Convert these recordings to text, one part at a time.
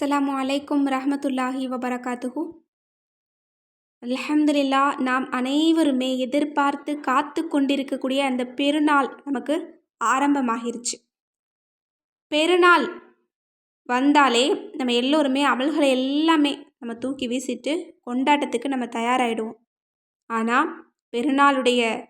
அஸ்லாம் அலைக்கும் ரஹமத்துல்லாஹி வபரகாத்துஹு அலமதுல்லா நாம் அனைவருமே எதிர்பார்த்து காத்து கொண்டிருக்கக்கூடிய அந்த பெருநாள் நமக்கு ஆரம்பமாகிருச்சு. பெருநாள் வந்தாலே நம்ம எல்லோருமே அவள்களை எல்லாமே நம்ம தூக்கி வீசிட்டு கொண்டாட்டத்துக்கு நம்ம தயாராகிடுவோம் ஆனால் பெருநாளுடைய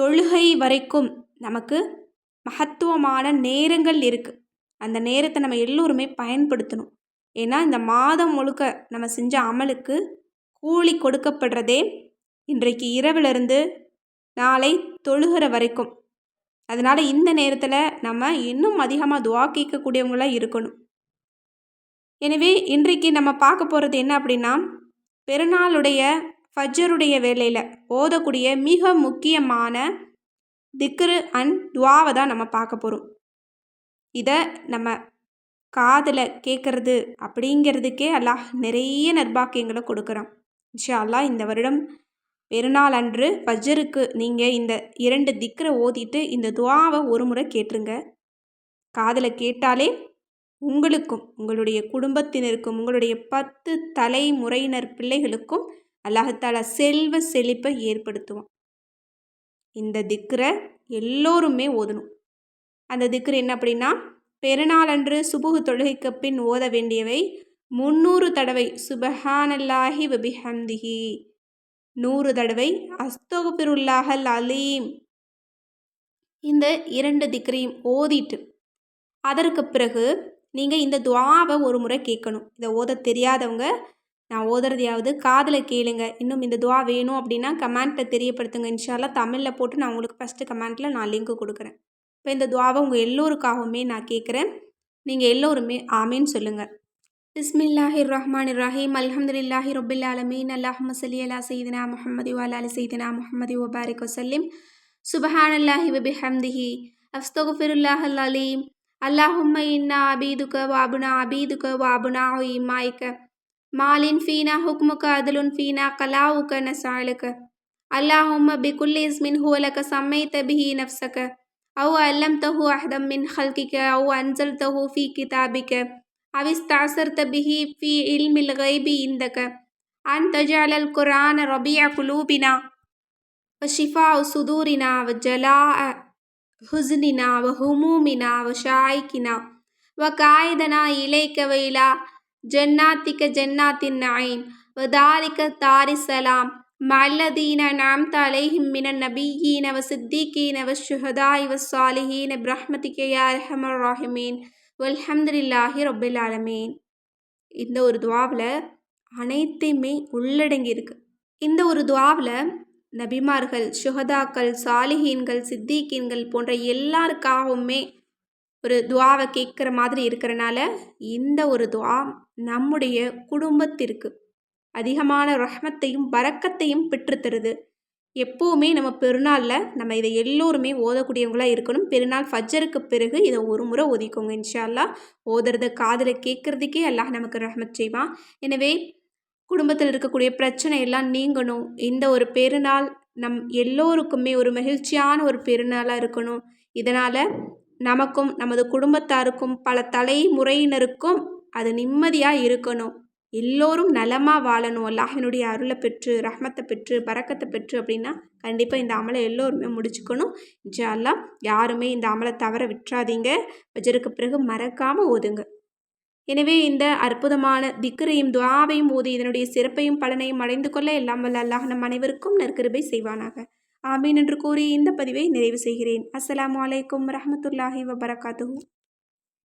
தொழுகை வரைக்கும் நமக்கு மகத்துவமான நேரங்கள் இருக்குது அந்த நேரத்தை நம்ம எல்லோருமே பயன்படுத்தணும். ஏன்னா இந்த மாதம் முழுக்க நம்ம செஞ்ச அமலுக்கு கூலி கொடுக்கப்படுறதே இன்றைக்கு இரவிலிருந்து நாளை தொழுகிற வரைக்கும். அதனால் இந்த நேரத்தில் நம்ம இன்னும் அதிகமாக துவா கேட்கக்கூடியவங்களாக இருக்கணும். எனவே இன்றைக்கு நம்ம பார்க்க போகிறது என்ன அப்படின்னா பெருநாளுடைய ஃபஜ்ஜருடைய வேலையில் ஓதக்கூடிய மிக முக்கியமான திக்ரு அண்ட் துவாவை தான் நம்ம பார்க்க போகிறோம் இதை நம்ம காதில் கேட்குறது அப்படிங்கிறதுக்கே அல்லாஹ் நிறைய நற்பாக்கியங்களை கொடுக்குறான். இன்ஷா அல்லாஹ் இந்த வருடம் பெருநாள் அன்று ஃபஜ்ருக்கு நீங்கள் இந்த இரண்டு திக்கரை ஓதிட்டு இந்த துவாவை ஒரு முறை கேட்டுருங்க. காதில் கேட்டாலே உங்களுக்கும் உங்களுடைய குடும்பத்தினருக்கும் உங்களுடைய பத்து தலைமுறையினர் பிள்ளைகளுக்கும் அல்லாஹால செல்வ செழிப்பை ஏற்படுத்துவோம் இந்த திக்கரை எல்லோருமே ஓதணும். அந்த திக்ரு என்ன அப்படின்னா பெருநாளன்று சுபுகு தொழுகைக்கு பின் ஓத வேண்டியவை முந்நூறு தடவை சுபஹானல்லாஹி வபிஹம்திஹி. நூறு தடவை அஸ்தோபிருல்லாஹல் அலீம். இந்த இரண்டு திக்ரையும் ஓதிட்டு அதற்கு பிறகு நீங்கள் இந்த துவாவை ஒரு முறை கேட்கணும். இதை ஓத தெரியாதவங்க நான் ஓதுறதையாவது காதில் கேளுங்க. இன்னும் இந்த துவா வேணும் அப்படின்னா கமெண்ட்டை தெரியப்படுத்துங்க. இன்ஷால்லாம் தமிழில் போட்டு நான் உங்களுக்கு ஃபஸ்ட்டு கமெண்ட்டில் நான் லிங்க் கொடுக்குறேன். இப்போ இந்த துவாவை உங்கள் எல்லோருக்காகவுமே நான் கேட்குறேன் நீங்கள் எல்லோருமே ஆமேன்னு சொல்லுங்கள் பிஸ்மில்லாஹி ரஹ்மான் இராஹிம் அல்ஹம்துலில்லாஹி ரொபில் ஆலமீன். அல்லாஹ் மசலி அலா சைதினா முஹம்மதி வாலா சைதினா முஹம்மதி ஒபாரிக் வசல்லிம் சுபஹான் அல்லாஹி வபிஹம்திஹி. அஸ்தகுஃபிருல்லாஹ் அலீம். அல்லாஹும்ம இன்னா அபீதுக வாபுனா அபீதுக வாபுனா இம்மாய்க்க மாலின் ஃபீனா ஹுக்முக அதுலுன் ஃபீனா கலாவுக்க நசாலுக்க அல்லாஹும்ம பிகுல்லி இஸ்மின் ஹுவலக சம்மைத்த பிஹி நஃப்சக்க أو علمته أحدا من خلقك أو أنزلته في كتابك. أو استعصرت به في علم الغيب عندك. أن تجعل القرآن ربيع قلوبنا وشفاء صدورنا وجلاء حزننا وهمومنا وشائكنا. وقائدنا إليك وإلى جناتك جنات النعيم. وذلك دار السلام. மல்லதீன நாம்த அலைஹிம் மினன் நபியீன வ சித்திகீன வ ஷுஹதாய் வ சாலிஹீன பிரஹ்மதிகையா ரஹமர் ராஹிமீன் வல்ஹம்துலில்லாஹி ரொபில் ஆலமீன் இந்த ஒரு துவாவில் அனைத்தையுமே உள்ளடங்கி இருக்கு இந்த ஒரு துவாவில் நபிமார்கள் சுகதாக்கள் சாலிஹீன்கள் சித்திகீன்கள் போன்ற எல்லாருக்காகவுமே ஒரு துவாவை கேட்குற மாதிரி இருக்கிறனால இந்த ஒரு துவா நம்முடைய குடும்பத்திற்கு அதிகமான ரஹ்மத்தையும் வரக்கத்தையும் பெற்றுத்தருது எப்போவுமே நம்ம பெருநாளில் நம்ம இதை எல்லோருமே ஓதக்கூடியவங்களாக இருக்கணும். பெருநாள் ஃபஜ்ஜருக்கு பிறகு இதை ஒரு முறை ஒதிக்கோங்க இன்ஷால்லா ஓதுறத காதில் கேட்குறதுக்கே அல்லாஹ் நமக்கு ரஹ்மத் செய்வான். எனவே குடும்பத்தில் இருக்கக்கூடிய பிரச்சனை எல்லாம் நீங்கணும். இந்த ஒரு பெருநாள் நம் எல்லோருக்குமே ஒரு மகிழ்ச்சியான ஒரு பெருநாளாக இருக்கணும். இதனால் நமக்கும் நமது குடும்பத்தாருக்கும் பல தலைமுறையினருக்கும் அது நிம்மதியாக இருக்கணும். எல்லோரும் நலமாக வாழணும். அல்லாஹினுடைய அருளை பெற்று ரஹ்மத்தை பெற்று பறக்கத்தை பெற்று அப்படின்னா கண்டிப்பாக இந்த அமலை எல்லோருமே முடிச்சுக்கணும். இன்ஷா யாருமே இந்த அமலை தவற விட்டுறாதீங்க. வஜருக்கு பிறகு மறக்காமல் ஓதுங்க. எனவே இந்த அற்புதமான திக்கரையும் துவாவையும் ஓதி இதனுடைய சிறப்பையும் பலனையும் அடைந்து கொள்ள எல்லாம் வல்ல அல்லாஹ் நம் அனைவருக்கும் நற்கருபை செய்வானாக. ஆமீன் என்று கூறி இந்த பதிவை நிறைவு செய்கிறேன். அஸ்லாம் வலைக்கம் ரஹமத்துல்லாஹி வபரகாத்து